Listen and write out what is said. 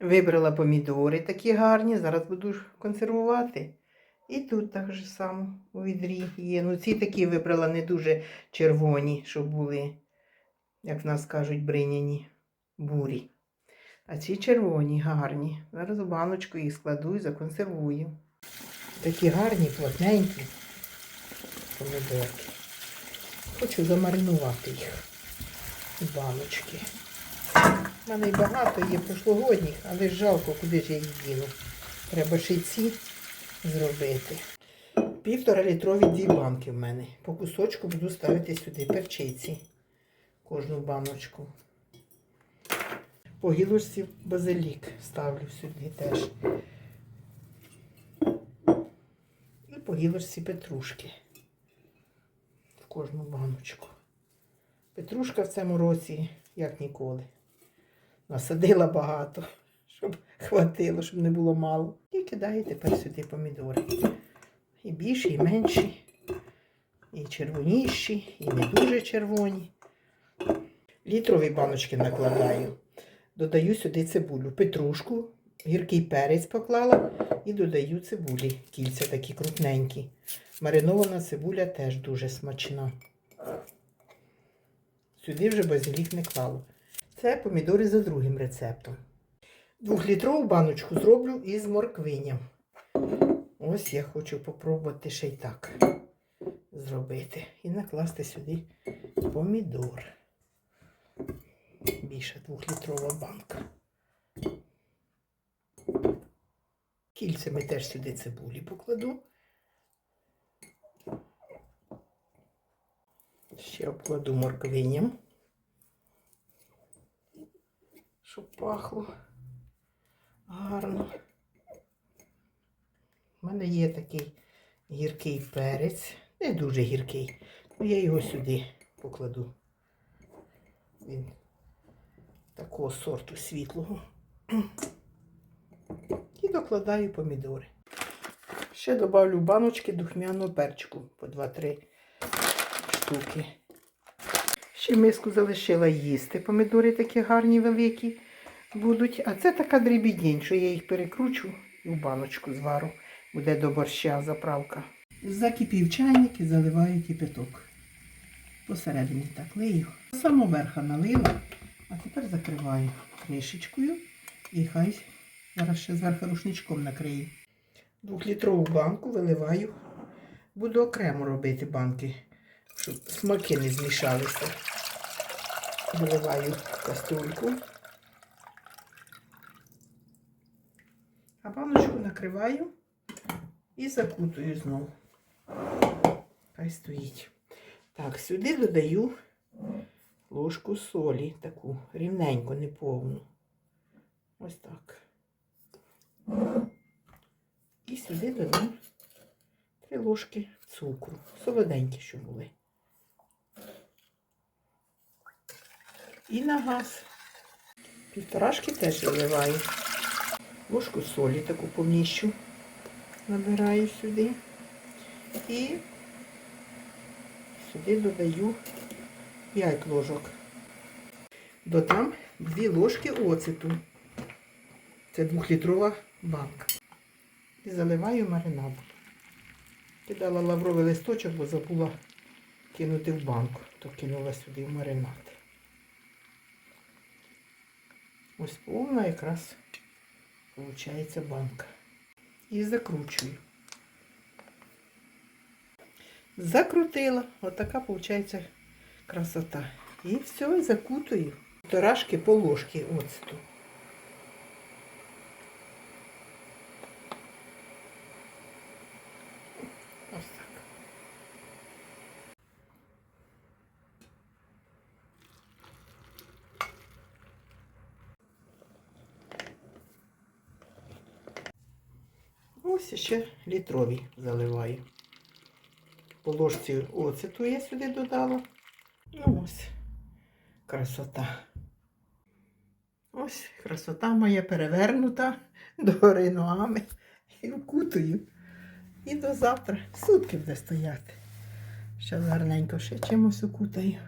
Вибрала помідори такі гарні, зараз буду консервувати. І тут так же само у відрі є. Ну, ці такі вибрала не дуже червоні, щоб були, як в нас кажуть, бриняні бурі. А ці червоні, гарні. Зараз в баночку їх складу і законсервую. Такі гарні, плотненькі помідорки. Хочу замаринувати їх в баночки. У мене й багато є прошлогодніх, але жалко, куди ж я їх діну. Треба ще й ці зробити. Півтора літрові дві банки в мене. По кусочку буду ставити сюди перчиці. Кожну баночку. По гілочці базилік ставлю сюди теж. І по гілочці петрушки. В кожну баночку. Петрушка в цьому році, як ніколи. Насадила багато, щоб хватило, щоб не було мало. І кидаю тепер сюди помідори. І більші, і менші, і червоніші, і не дуже червоні. Літрові баночки накладаю. Додаю сюди цибулю, петрушку, гіркий перець поклала і додаю цибулі. Кільця такі крупненькі. Маринована цибуля теж дуже смачна. Сюди вже базилік не клала. Це помідори за другим рецептом. Двохлітрову баночку зроблю із морквиням. Ось я хочу попробувати ще й так зробити. І накласти сюди помідор. Більше двохлітрова банка. Кільцями теж сюди цибулі покладу. Ще обкладу морквиням, щоб пахло гарно. У мене є такий гіркий перець, не дуже гіркий, але я його сюди покладу. Він такого сорту світлого. І докладаю помідори. Ще додавлю баночки духмяного перчику по 2-3 штуки. Ще миску залишила їсти. Помідори такі гарні, великі будуть. А це така дрібідінь, що я їх перекручу і в баночку звару. Буде до борща заправка. Закипів чайник і заливаю кипяток. Посередині так лию. Само верха налила, а тепер закриваю кришечкою і хай зараз ще зверху рушничком накрию. Двохлітрову банку виливаю. Буду окремо робити банки, щоб смаки не змішалися. Виливаю каструльку. А баночку накриваю і закутую знову. Хай стоїть. Так, сюди додаю ложку солі, таку рівненько, неповну. Ось так. І сюди додам три ложки цукру. Солоденькі, щоб були. І на газ. Півторашки теж виливаю. Ложку солі таку повніщу набираю сюди. І сюди додаю 5 ложок. Додам 2 ложки оцету. Це двохлітрова банка. І заливаю маринад. Кидала лавровий листочок, бо забула кинути в банку, то кинула сюди в маринад. Ось повна якраз виходить банка. І закручую. Закрутила. Отака виходить красота. І все, і закутую. Торашки по ложці оцту. Ось так. Ось ще літрові заливаю. По ложці оцету я сюди додала. Ну ось красота. Ось красота моя перевернута догори ногами. І вкутую. І до завтра. Сутки буде стояти. Ще гарненько ще чимось укутаю.